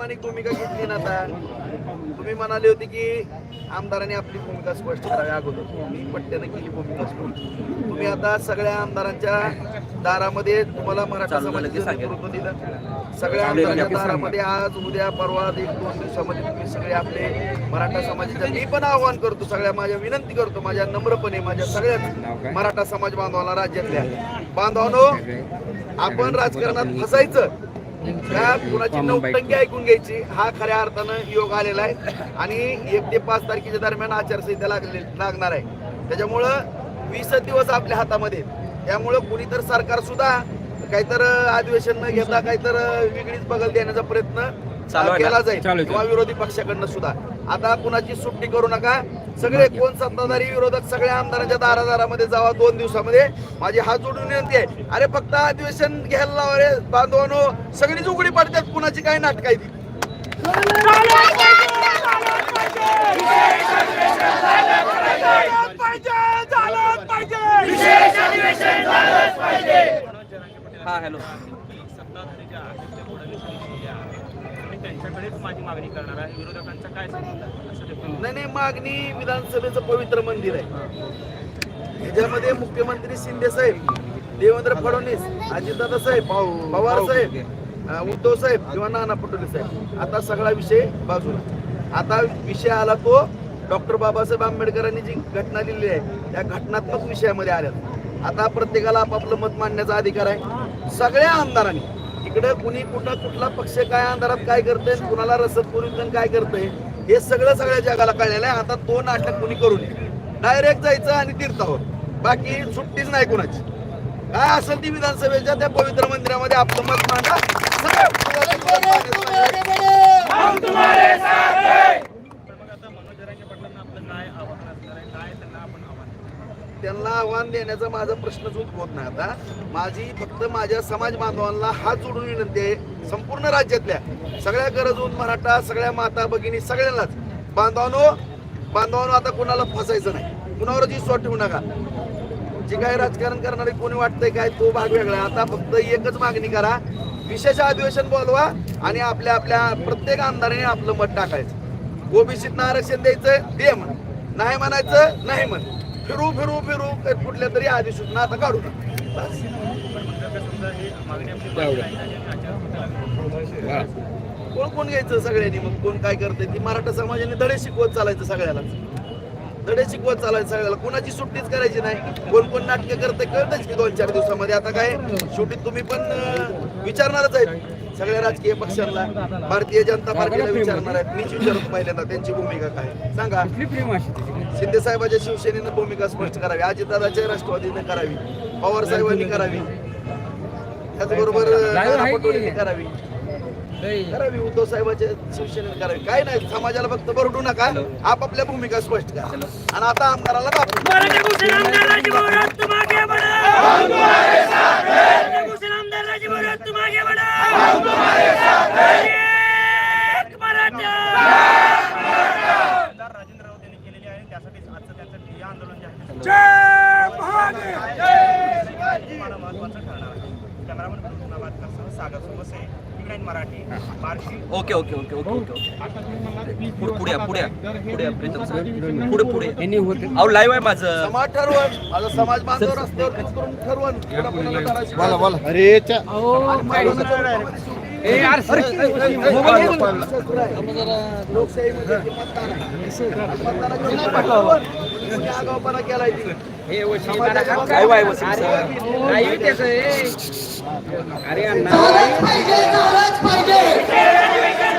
प्रामाणिक भूमिका घेतली ना आता तुम्ही म्हणाले होते की आमदारांनी आपली भूमिका स्पष्ट करावी अगोदर मी पट्ट्यानं केली भूमिका स्पष्ट. तुम्ही आता सगळ्या आमदारांच्या दारामध्ये तुम्हाला मराठा समाजाचं नेतृत्व दिलं. सगळ्या आमदारांच्या दारामध्ये आज उद्या परवा एक दोन दिवसामध्ये तुम्ही सगळे आपले मराठा समाजाच्या मी पण आव्हान करतो सगळ्या माझ्या विनंती करतो माझ्या नम्रपणे माझ्या सगळ्याच मराठा समाज बांधवाला राज्यातल्या बांधवानो आपण राजकारणात फसायचं. त्या कुणाची नौटंकी ऐकून घ्यायची हा खऱ्या अर्थानं योग आलेला आहे आणि एक ते पाच तारखेच्या दरम्यान आचारसंहिता लागले लागणार आहे त्याच्यामुळं वीस दिवस आपल्या हातामध्ये आहेत. त्यामुळं कुणी तर सरकार सुद्धा काहीतर अधिवेशन न घेता काहीतर वेगळीच बगल देण्याचा प्रयत्न चालू आहे ना? केला जाईल चालू आहे. किंवा विरोधी पक्षाकडनं सुद्धा आता कुणाची सुट्टी करू नका. सगळे कोण सत्ताधारी विरोधक सगळ्या आमदारांच्या दारादारामध्ये जावा दोन दिवसामध्ये. माझी हात जोडून विनंती आहे. अरे फक्त अधिवेशन घ्यायला लावा रे बांधवानो. सगळीच उघडी पडतात कुणाची काय नाटक आहे ती हा हॅलो. त्यांच्याकडेच माझी मागणी करणार आहे. विरोधकांचा काय संबंध? असं नाही नाही मागणी विधानसभेचं पवित्र मंदिर आहे. ह्याच्यामध्ये मुख्यमंत्री शिंदे साहेब देवेंद्र फडणवीस अजितदादा साहेब पवार साहेब अं, उद्धव साहेब किंवा नाना पटोले साहेब. आता सगळा विषय बाजूला. आता विषय आला तो डॉक्टर बाबासाहेब आंबेडकरांनी जी घटना लिहिली आहे त्या घटनात्मक विषयामध्ये आल्यात. आता प्रत्येकाला आपापलं मत मांडण्याचा अधिकार आहे. सगळ्या आमदारांनी इकडे कुणी कुठं कुठला पक्ष काय अंधारात काय करतंय कुणाला रसद पुरवतंय काय करतंय हे सगळं सगळ्या जगाला कळलेलं आहे. आता तो नाटक कुणी करू नये. डायरेक्ट जायचं आणि तीर्थावर. बाकी सुट्टीच नाही कुणाची. काय असेल ती विधानसभेच्या त्या पवित्र मंदिरामध्ये आपलं मत मांडा सगळं पण मग आता मनोज जरांगे पाटलांना आपलं काय आव्हान असणार आहे काय त्यांना आपण आव्हान देऊ? त्यांना आव्हान देण्याचा माझा प्रश्नच उद्भवत नाही आता. माझी फक्त माझ्या समाज बांधवांना हात जोडून विनंती आहे संपूर्ण राज्यातल्या सगळ्या गरजून मराठा सगळ्या माता भगिनी सगळ्यांनाच. बांधवानो बांधवानो आता कोणाला फसायचं नाही. कुणावर विश्वास ठेवू नका. जे काय राजकारण करणारे कोणी वाटतंय काय तो भाग वेगळा आता फक्त एकच मागणी करा. विशेष अधिवेशन बोलवा आणि आपल्या आपल्या प्रत्येक आमदाराने आपलं मत टाकायचं. ओबीसीतनं आरक्षण द्यायचं दे म्हण. नाही म्हणायचं नाही म्हण. फिरू फिरू फिरू. कुठल्या तरी अधिसूचना आता काढू. कोण कोण घ्यायचं सगळ्यांनी? मग कोण काय करतंय? ती मराठा समाजाने धडे शिकवत चालायचं सगळ्याला धडे शिकवत चालायचं सगळ्याला. कोणाची सुट्टीच करायची नाही. कोण कोण नाटकं करतंय कळतच की दोन चार दिवसामध्ये. आता काय शेवटी तुम्ही पण विचारणारच आहेत. सगळ्या राजकीय पक्षांना भारतीय जनता पार्टीला विचारणार आहेत. मीच विचारतो पहिल्यांदा त्यांची भूमिका काय? सांगा. शिंदे साहेबांच्या शिवसेनेनं भूमिका स्पष्ट करावी. अजितदादाच्या राष्ट्रवादीने करावी. पवार साहेबांनी करावी. त्याचबरोबर नाना पटोलेंनी करावी. करावी उद्धव साहेबांच्या शिवसेनेने करावी. काय नाही समाजाला फक्त बरडू नका. आपापल्या भूमिका स्पष्ट करा. आणि आता आमदाराला दाखवा मराठा राजेंद्र राऊत यांनी केलेली आहे त्यासाठीच आजचं त्यांचं ठिय्या आंदोलन जे आहे ते मला महत्वाचं ठरणार आहे कॅमेरामन बातकर सागर सुबसे इकडे Marathi Barshi okay okay okay okay okay okay. पुढे पुढे पुढे. पुढे प्रीतम सर. पुढे पुढे अहो लाईव्ह आहे माझं. समाज ठरवण. माझा समाज बांधव रस्त्यावर करून ठरवण. बोला बोला. आणि लोकशाहीमध्ये मतदान आहे, मतदानाची नाही ठरवण. कोणी आगाऊपणा केलाय ती. समाजाच्या लाईव्ह आहे वसीम सर झालंच पाहिजे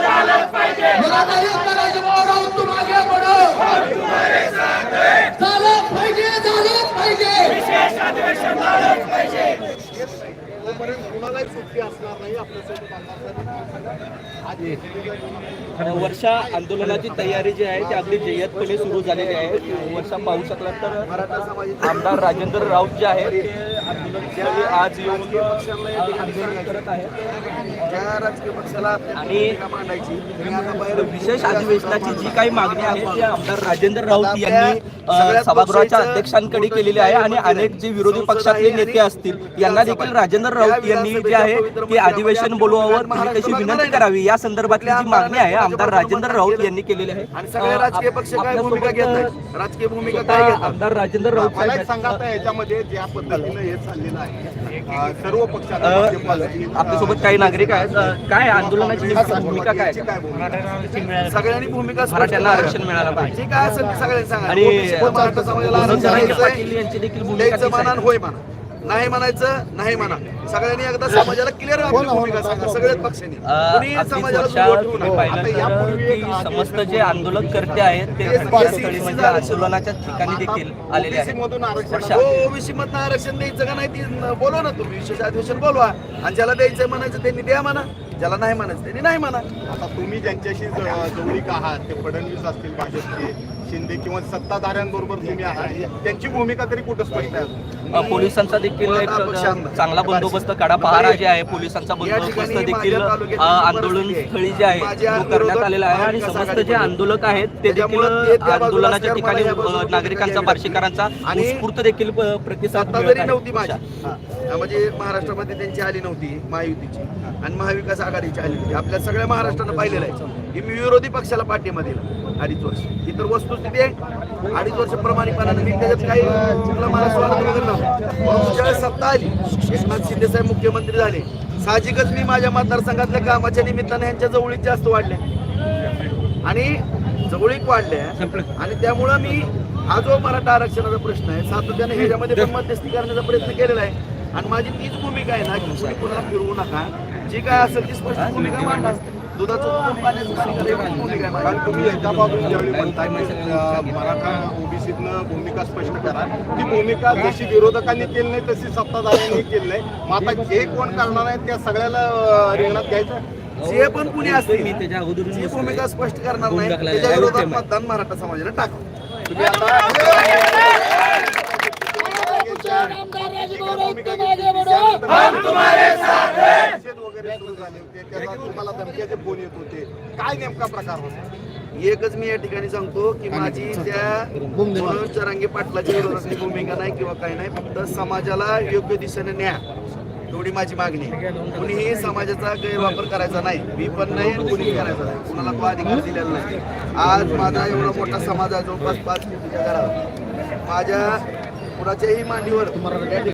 झालंच पाहिजे निराधारित करायचे भाऊ तू मागे पडो झालंच पाहिजे झालंच पाहिजे तोपर्यंत कुणालाही सुट्टी असणार नाही आपल्यासोबत आमदार वर्षा आंदोलनाची तयारी जी आहे ती अगदी जय्यतपणे सुरू झालेली आहे. वर्षा पाहू शकला तर आमदार राजेंद्र राऊत जे आहेत आज येऊन आंदोलन करत आहे राजकीय पक्षाला आणि मांडायची विशेष अधिवेशनाची जी काही मागणी आहे ती आमदार राजेंद्र राऊत यांनी सभागृहाच्या अध्यक्षांकडे केलेली आहे आणि अनेक जे विरोधी पक्षातले नेते असतील यांना देखील राजेंद्र राऊत यांनी जे आहे ते अधिवेशन बोलवावं तुम्ही तशी विनंती करावी या संदर्भातली जी मागणी आहे आमदार राजेंद्र राऊत यांनी केलेली आहे आणि राजकीय पक्ष काय भूमिका घेत राजकीय भूमिका काय आमदार राजेंद्र राऊत सांगा याच्यामध्ये ज्या पद्धतीनं हे सर्व आपल्यासोबत काही नागरिक आहेत. काय? आंदोलनाची भूमिका काय सगळ्यांनी भूमिका मराठ्यांना. आरक्षण मिळालं पाहिजे. काय असेल सगळ्यांनी सांगा. आणि यांची देखील होय म्हणा नाही म्हणायचं नाही म्हणा. सगळ्यांनी एकदा समाजाला क्लिअर आपली भूमिका सांगा सगळ्याच पक्षांनी. कुणी समाजाला ठेवू नका. आता यापूर्वी एक आदेश समस्त जे आंदोलनकर्ते आहेत ते घटनास्थळी म्हणजे. आंदोलनाच्या ठिकाणी देखील आलेले आहेत. मधून आरक्षण. हो ओबीसी मधनं आरक्षण द्यायचं का नाही ती न- बोलवा ना तुम्ही. विशेष अधिवेशन बोलवा. आणि ज्याला द्यायचं म्हणायचं त्यांनी द्या म्हणा. ज्याला नाही म्हणायचं त्यांनी नाही म्हणा. आता तुम्ही ज्यांच्याशी ज- जवळीक आहात ते फडणवीस असतील भाजपचे. शिंदे किंवा सत्ताधाऱ्यांबरोबर तुम्ही आहात त्यांची भूमिका तरी कुठं स्पष्ट आहे? पोलिसांचा देखील एक चांगला बंदोबस्त काढा पहारा जे आहे पोलिसांचा बंदोबस्त देखील आंदोलन स्थळी जे आहे तो करण्यात आलेला आहे आणि समस्त जे आंदोलक आहेत ते देखील आंदोलनाच्या ठिकाणी नागरिकांचा बार्शीकरांचा आणि उत्स्फूर्त देखील प्रतिसाद. नव्हती माझी. हा, म्हणजे महाराष्ट्रामध्ये त्यांची आली नव्हती महायुतीची. आणि महाविकास आघाडीची आली होती. आपल्या सगळ्या महाराष्ट्रानं पाहिलेलं आहे. की मी विरोधी पक्षाला पाठिंबा दिला अडीच वर्ष. ही तर वस्तुस्थिती आहे अडीच वर्ष प्रमाणिकपणाने मी त्याच्यात काही चुकलं मला स्वागत वगैरे नव्हतं. ज्यावेळेस सत्ता आली. एकनाथ शिंदे साहेब मुख्यमंत्री झाले. साहजिकच मी माझ्या मतदारसंघातल्या कामाच्या निमित्ताने यांच्या जवळीक जास्त वाढल्या आणि जवळीक वाढल्या आणि त्यामुळं मी हा जो मराठा आरक्षणाचा प्रश्न आहे सातत्याने ह्याच्यामध्ये पण मध्यस्थी करण्याचा प्रयत्न केलेला आहे. आणि माझी तीच भूमिका आहे ना की कुणाला फिरवू नका. जी काय असेल ती स्पष्ट भूमिका मांडणार कारण. तुम्ही एका बाजून ज्यावेळी म्हणताय मराठा ओबीसीतनं भूमिका स्पष्ट करा ती भूमिका जशी विरोधकांनी केली नाही तशी सत्ताधाऱ्यांनी केली नाही मग आता जे कोण करणार आहे त्या सगळ्याला रिंगणात घ्यायचं जे पण कुणी असतील मी त्याच्या अगोदरून जी. भूमिका स्पष्ट करणार नाही. त्याच्या विरोधात. मतदान मराठा समाजाला टाका तुम्ही आता सुरू झाले होते त्याचा तुम्हाला धमक्याचे फोन येत होते. काय नेमका प्रकार होता? एकच मी या ठिकाणी सांगतो की माझी त्या मनोज चरांगे पाटलाच्या विरोधातली भूमिका नाही किंवा काही नाही फक्त समाजाला योग्य दिशेने न्या एवढी माझी मागणी. कुणीही समाजाचा गैरवापर करायचा नाही. मी पण नाही कुणीही करायचा नाही. कुणाला तो अधिकार दिलेला नाही. आज माझा एवढा मोठा समाज आहे जवळपास पाच माझ्या कुणाच्याही मांडीवर